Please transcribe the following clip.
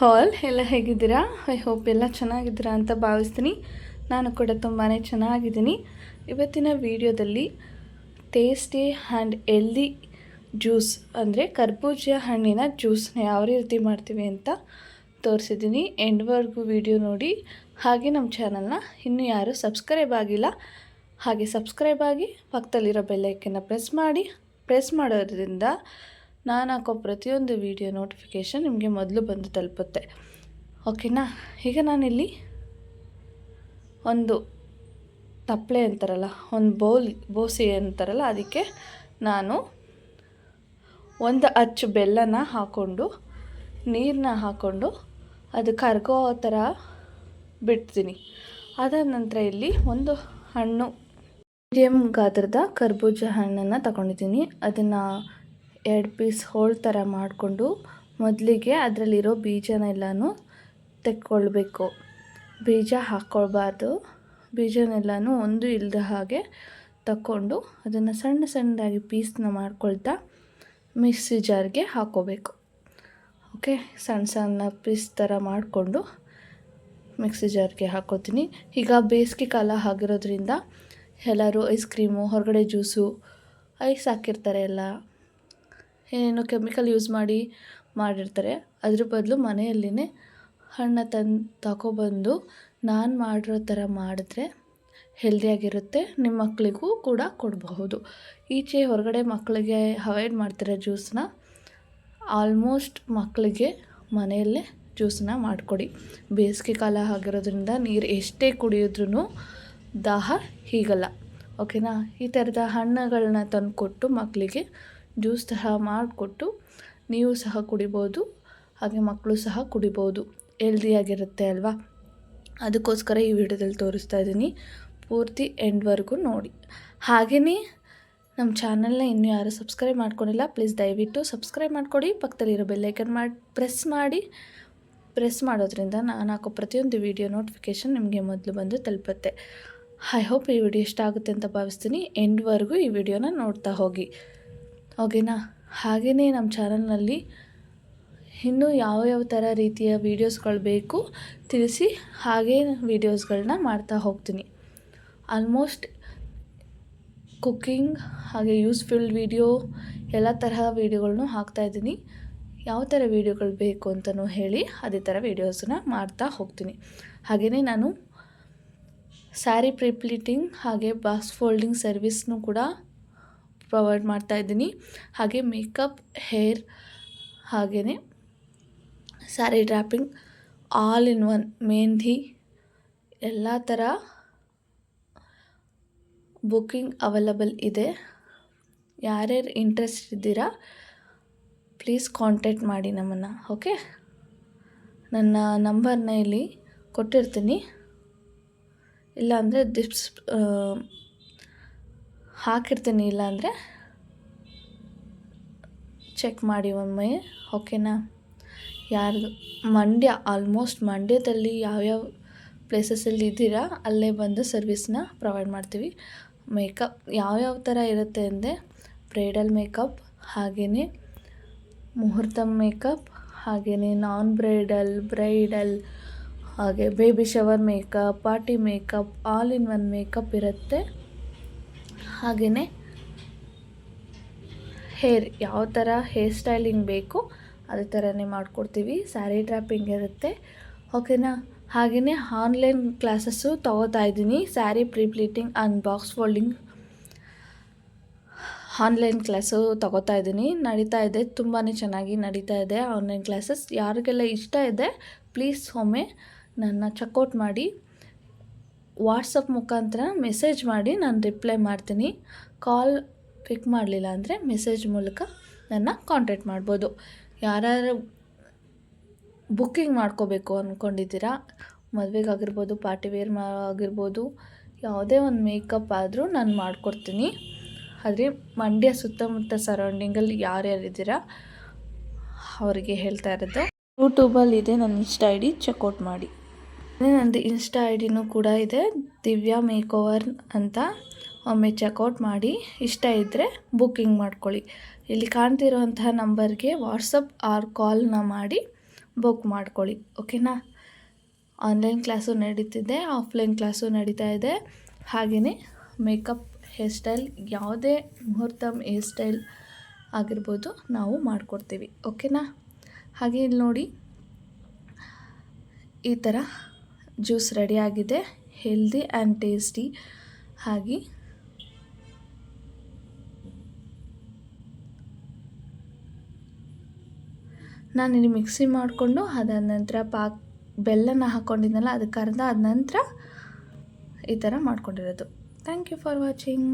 ಹಾಲ್, ಎಲ್ಲ ಹೇಗಿದ್ದೀರಾ? I hope ಎಲ್ಲ ಚೆನ್ನಾಗಿದ್ದೀರಾ ಅಂತ ಭಾವಿಸ್ತೀನಿ. ನಾನು ಕೂಡ ತುಂಬಾ ಚೆನ್ನಾಗಿದ್ದೀನಿ. ಇವತ್ತಿನ ವಿಡಿಯೋದಲ್ಲಿ ಟೇಸ್ಟಿ ಆ್ಯಂಡ್ ಎಲ್ದಿ ಜ್ಯೂಸ್ ಅಂದರೆ ಕರ್ಬೂಜ ಹಣ್ಣಿನ ಜ್ಯೂಸ್ನ ಯಾವ ರೀತಿ ಮಾಡ್ತೀವಿ ಅಂತ ತೋರಿಸಿದ್ದೀನಿ. ಎಂಡ್ವರೆಗೂ ವಿಡಿಯೋ ನೋಡಿ. ಹಾಗೆ ನಮ್ಮ ಚಾನಲ್ನ ಇನ್ನೂ ಯಾರೂ ಸಬ್ಸ್ಕ್ರೈಬ್ ಆಗಿಲ್ಲ, ಹಾಗೆ ಸಬ್ಸ್ಕ್ರೈಬ್ ಆಗಿ ಪಕ್ಕದಲ್ಲಿರೋ ಬೆಲ್ಲೈಕನ್ನು ಪ್ರೆಸ್ ಮಾಡಿ. ಪ್ರೆಸ್ ಮಾಡೋದ್ರಿಂದ ನಾನು ಹಾಕೋ ಪ್ರತಿಯೊಂದು ವಿಡಿಯೋ ನೋಟಿಫಿಕೇಷನ್ ನಿಮಗೆ ಮೊದಲು ಬಂದು ತಲುಪುತ್ತೆ. ಓಕೆನಾ? ಈಗ ನಾನಿಲ್ಲಿ ಒಂದು ತಪ್ಪಲೆ ಅಂತಾರಲ್ಲ, ಒಂದು ಬೌಲ್, ಬೋಸಿ ಅಂತಾರಲ್ಲ, ಅದಕ್ಕೆ ನಾನು ಒಂದು ಅಚ್ಚು ಬೆಲ್ಲನ ಹಾಕ್ಕೊಂಡು ನೀರನ್ನ ಹಾಕ್ಕೊಂಡು ಅದು ಕರ್ಗೋ ಥರ ಬಿಡ್ತೀನಿ. ಅದಾದ ನಂತರ ಇಲ್ಲಿ ಒಂದು ಹಣ್ಣು. ಮೀಡಿಯಂ ಗಾತ್ರದ ಕರ್ಬೂಜ ಹಣ್ಣನ್ನು ತಗೊಂಡಿದ್ದೀನಿ. ಅದನ್ನು ಎರಡು ಪೀಸ್ ಹೋಲ್ ಥರ ಮಾಡಿಕೊಂಡು ಮೊದಲಿಗೆ ಅದರಲ್ಲಿರೋ ಬೀಜನೆಲ್ಲನೂ ತೆಕ್ಕೊಳ್ಬೇಕು. ಬೀಜ ಹಾಕ್ಕೊಳ್ಬಾರ್ದು. ಬೀಜನೆಲ್ಲನೂ ಒಂದು ಇಲ್ಲದ ಹಾಗೆ ತಕ್ಕೊಂಡು ಅದನ್ನು ಸಣ್ಣ ಸಣ್ಣದಾಗಿ ಪೀಸ್ನ ಮಾಡ್ಕೊಳ್ತಾ ಮಿಕ್ಸಿ ಜಾರ್ಗೆ ಹಾಕೋಬೇಕು ಓಕೆ? ಸಣ್ಣ ಸಣ್ಣ ಪೀಸ್ ಥರ ಮಾಡಿಕೊಂಡು ಮಿಕ್ಸಿ ಜಾರ್ಗೆ ಹಾಕೋತೀನಿ ಈಗ ಬೇಸಿಗೆ ಕಾಲ ಆಗಿರೋದ್ರಿಂದ ಎಲ್ಲರೂ ಐಸ್ ಕ್ರೀಮು, ಹೊರಗಡೆ ಜ್ಯೂಸು, ಐಸ್ ಹಾಕಿರ್ತಾರೆ ಎಲ್ಲ ಏನೇನೋ ಕೆಮಿಕಲ್ ಯೂಸ್ ಮಾಡಿ ಮಾಡಿರ್ತಾರೆ. ಅದ್ರ ಬದಲು ಮನೆಯಲ್ಲಿಯೇ ಹಣ್ಣು ತಂದು ತಗೊಬಂದು ನಾನು ಮಾಡಿರೋ ಥರ ಮಾಡಿದ್ರೆ ಹೆಲ್ದಿಯಾಗಿರುತ್ತೆ ನಿಮ್ಮ ಮಕ್ಕಳಿಗೂ ಕೂಡ ಕೊಡಬಹುದು. ಈಚೆ ಹೊರಗಡೆ ಮಕ್ಕಳಿಗೆ ಅವಾಯ್ಡ್ ಮಾಡ್ತಾರೆ ಜ್ಯೂಸನ್ನ ಆಲ್ಮೋಸ್ಟ್ ಮಕ್ಕಳಿಗೆ ಮನೆಯಲ್ಲೇ ಜ್ಯೂಸನ್ನ ಮಾಡಿಕೊಡಿ. ಬೇಸಿಗೆ ಕಾಲ ಆಗಿರೋದ್ರಿಂದ ನೀರು ಎಷ್ಟೇ ಕುಡಿಯೋದ್ರೂ ದಾಹ ಹೀಗಲ್ಲ. ಓಕೆನಾ ಈ ಥರದ ಹಣ್ಣುಗಳನ್ನ ತಂದು ಕೊಟ್ಟು ಮಕ್ಕಳಿಗೆ ಜ್ಯೂಸ್ ಸಹ ಮಾಡಿಕೊಟ್ಟು ನೀವು ಸಹ ಕುಡಿಬೋದು, ಹಾಗೆ ಮಕ್ಕಳು ಸಹ ಕುಡಿಬೋದು. ಹೆಲ್ದಿಯಾಗಿರುತ್ತೆ ಅಲ್ವಾ? ಅದಕ್ಕೋಸ್ಕರ ಈ ವಿಡಿಯೋದಲ್ಲಿ ತೋರಿಸ್ತಾ ಇದ್ದೀನಿ. ಪೂರ್ತಿ ಎಂಡ್ವರೆಗೂ ನೋಡಿ. ಹಾಗೆಯೇ ನಮ್ಮ ಚಾನಲ್ನ ಇನ್ನೂ ಯಾರೂ ಸಬ್ಸ್ಕ್ರೈಬ್ ಮಾಡ್ಕೊಂಡಿಲ್ಲ ಪ್ಲೀಸ್ ದಯವಿಟ್ಟು ಸಬ್ಸ್ಕ್ರೈಬ್ ಮಾಡಿಕೊಡಿ. ಪಕ್ಕದಲ್ಲಿರೋ ಬೆಲ್ಲೈಕನ್ ಮಾಡಿ ಪ್ರೆಸ್ ಮಾಡಿ. ಪ್ರೆಸ್ ಮಾಡೋದ್ರಿಂದ ನಾನು ಹಾಕೋ ಪ್ರತಿಯೊಂದು ವಿಡಿಯೋ ನೋಟಿಫಿಕೇಷನ್ ನಿಮಗೆ ಮೊದಲು ಬಂದು ತಲುಪುತ್ತೆ. ಐ ಹೋಪ್ ಈ ವಿಡಿಯೋ ಇಷ್ಟ ಆಗುತ್ತೆ ಅಂತ ಭಾವಿಸ್ತೀನಿ. ಎಂಡ್ವರೆಗೂ ಈ ವಿಡಿಯೋನ ನೋಡ್ತಾ ಹೋಗಿ. ಓಕೆನಾ? ಹಾಗೆಯೇ ನಮ್ಮ ಚಾನಲ್ನಲ್ಲಿ ಇನ್ನೂ ಯಾವ ಯಾವ ಥರ ರೀತಿಯ ವೀಡಿಯೋಸ್ಗಳು ಬೇಕು ತಿಳಿಸಿ ಹಾಗೇ ವೀಡಿಯೋಸ್ಗಳನ್ನ ಮಾಡ್ತಾ ಹೋಗ್ತೀನಿ. ಆಲ್ಮೋಸ್ಟ್ ಕುಕ್ಕಿಂಗ್ ಹಾಗೆ ಯೂಸ್ಫುಲ್ ವೀಡಿಯೋ ಎಲ್ಲ ತರಹ ವೀಡಿಯೋಗಳನ್ನೂ ಹಾಕ್ತಾಯಿದ್ದೀನಿ ಯಾವ ಥರ ವೀಡಿಯೋಗಳು ಬೇಕು ಅಂತಲೂ ಹೇಳಿ ಅದೇ ಥರ ವೀಡಿಯೋಸನ್ನ ಮಾಡ್ತಾ ಹೋಗ್ತೀನಿ. ಹಾಗೆಯೇ ನಾನು ಸ್ಯಾರಿ ಪ್ರಿಪ್ಲಿಟಿಂಗ್ ಹಾಗೆ ಬಾಕ್ಸ್ ಫೋಲ್ಡಿಂಗ್ ಸರ್ವಿಸ್ನೂ ಕೂಡ ಪ್ರೊವೈಡ್ ಮಾಡ್ತಾ ಇದ್ದೀನಿ. ಹಾಗೆ ಮೇಕಪ್, ಹೇರ್ ಹಾಗೆಯೇ sari draping, all in one, mehndi, ಎಲ್ಲ ಥರ ಬುಕ್ಕಿಂಗ್ ಅವೈಲಬಲ್ ಇದೆ. ಯಾರ್ಯಾರು ಇಂಟ್ರೆಸ್ಟ್ ಇದ್ದೀರಾ, ಪ್ಲೀಸ್ ಕಾಂಟ್ಯಾಕ್ಟ್ ಮಾಡಿ ನಮ್ಮನ್ನು, ಓಕೆ? ನನ್ನ ನಂಬರ್ನ ಇಲ್ಲಿ ಕೊಟ್ಟಿರ್ತೀನಿ. ಇಲ್ಲಾಂದರೆ ದಿಪ್ಸ್ ಹಾಕಿರ್ತೀನಿ ಇಲ್ಲಾಂದರೆ ಚೆಕ್ ಮಾಡಿ ಒಮ್ಮೆ ಓಕೆನಾ ಯಾರು ಮಂಡ್ಯ ಆಲ್ಮೋಸ್ಟ್ ಮಂಡ್ಯದಲ್ಲಿ ಯಾವ್ಯಾವ ಪ್ಲೇಸಸಲ್ಲಿ ಇದ್ದೀರಾ, ಅಲ್ಲೇ ಬಂದು ಸರ್ವಿಸ್ನ ಪ್ರೊವೈಡ್ ಮಾಡ್ತೀವಿ. ಮೇಕಪ್ ಯಾವ್ಯಾವ ಥರ ಇರುತ್ತೆ ಅಂದರೆ ಬ್ರೈಡಲ್ ಮೇಕಪ್ ಹಾಗೆಯೇ ಮುಹೂರ್ತ ಮೇಕಪ್ ಹಾಗೆಯೇ ನಾನ್ ಬ್ರೈಡಲ್ ಬ್ರೈಡಲ್ ಹಾಗೆ baby shower makeup party makeup all in one makeup ಇರುತ್ತೆ. ಹಾಗೆಯೇ ಹೇರ್ ಯಾವ ಥರ ಹೇರ್ ಸ್ಟೈಲಿಂಗ್ ಬೇಕು ಅದೇ ಥರನೇ ಮಾಡಿಕೊಡ್ತೀವಿ. ಸ್ಯಾರಿ ಟ್ರ್ಯಾಪಿಂಗ್ ಇರುತ್ತೆ. ಓಕೆನಾ? ಹಾಗೆಯೇ ಆನ್ಲೈನ್ ಕ್ಲಾಸಸ್ಸು ತೊಗೋತಾ ಇದ್ದೀನಿ. Sari prepleating and box folding online class ತೊಗೋತಾ ಇದ್ದೀನಿ. ನಡೀತಾ ಇದೆ. ತುಂಬಾ ಚೆನ್ನಾಗಿ ನಡೀತಾ ಇದೆ ಆನ್ಲೈನ್ ಕ್ಲಾಸಸ್. ಯಾರಿಗೆಲ್ಲ ಇಷ್ಟ ಇದೆ, ಪ್ಲೀಸ್ ಒಮ್ಮೆ ನನ್ನ ಚೆಕ್ಔಟ್ ಮಾಡಿ. ವಾಟ್ಸಪ್ ಮುಖಾಂತರ ಮೆಸೇಜ್ ಮಾಡಿ ನಾನು ರಿಪ್ಲೈ ಮಾಡ್ತೀನಿ. ಕಾಲ್ ಪಿಕ್ ಮಾಡಲಿಲ್ಲ ಅಂದರೆ ಮೆಸೇಜ್ ಮೂಲಕ ನನ್ನ ಕಾಂಟ್ಯಾಕ್ಟ್ ಮಾಡ್ಬೋದು. ಯಾರ್ಯಾರು ಬುಕ್ಕಿಂಗ್ ಮಾಡ್ಕೋಬೇಕು ಅಂದ್ಕೊಂಡಿದ್ದೀರಾ ಮದುವೆಗಾಗಿರ್ಬೋದು ಪಾರ್ಟಿ ವೇರ್ ಆಗಿರ್ಬೋದು, ಯಾವುದೇ ಒಂದು ಮೇಕಪ್ ಆದರೂ ನಾನು ಮಾಡಿಕೊಡ್ತೀನಿ. ಆದರೆ ಮಂಡ್ಯ ಸುತ್ತಮುತ್ತ ಸರೌಂಡಿಂಗಲ್ಲಿ ಯಾರ್ಯಾರಿದ್ದೀರಾ? ಅವರಿಗೆ ಹೇಳ್ತಾ ಇರೋದು. ಯೂಟ್ಯೂಬಲ್ಲಿ ಇದೆ ನನ್ನ ಇಷ್ಟ ಐ ಡಿ, ಚೆಕ್ಔಟ್ ಮಾಡಿ. ನಂದು ಇನ್ಸ್ಟಾ ಐ ಡಿನೂ ಕೂಡ ಇದೆ. ದಿವ್ಯಾ ಮೇಕ್ ಓವರ್ ಅಂತ. ಒಮ್ಮೆ ಚೆಕ್ಔಟ್ ಮಾಡಿ. ಇಷ್ಟ ಇದ್ದರೆ ಬುಕ್ಕಿಂಗ್ ಮಾಡ್ಕೊಳ್ಳಿ. ಇಲ್ಲಿ ಕಾಣ್ತಿರೋಂತಹ ನಂಬರ್ಗೆ ವಾಟ್ಸಪ್ ಆರ್ ಕಾಲ್ನ ಮಾಡಿ ಬುಕ್ ಮಾಡ್ಕೊಳ್ಳಿ. ಓಕೆನಾ ಆನ್ಲೈನ್ ಕ್ಲಾಸು ನಡೀತಿದೆ ಆಫ್ಲೈನ್ ಕ್ಲಾಸು ನಡೀತಾ ಇದೆ. ಹಾಗೆಯೇ ಮೇಕಪ್ ಹೇರ್ ಸ್ಟೈಲ್ ಯಾವುದೇ ಮುಹೂರ್ತಮ್ ಹೇರ್ ಸ್ಟೈಲ್ ಆಗಿರ್ಬೋದು ನಾವು ಮಾಡಿಕೊಡ್ತೀವಿ. ಓಕೆನಾ ಹಾಗೆ ಇಲ್ಲಿ ನೋಡಿ. ಈ ಥರ ಜ್ಯೂಸ್ ರೆಡಿಯಾಗಿದೆ ಹೆಲ್ದಿ ಆ್ಯಂಡ್ ಟೇಸ್ಟಿ ಹಾಗೆ. ನಾನು ಇಲ್ಲಿ ಮಿಕ್ಸಿ ಮಾಡಿಕೊಂಡು ಅದಾದ ನಂತರ ಪಾಕ್ ಬೆಲ್ಲನ ಹಾಕ್ಕೊಂಡಿದ್ದೆನಲ್ಲ ಅದಕ್ಕೆ ಅರ್ಧ ಆದ ನಂತರ ಈ ಥರ ಮಾಡ್ಕೊಂಡಿರೋದು. Thank you for watching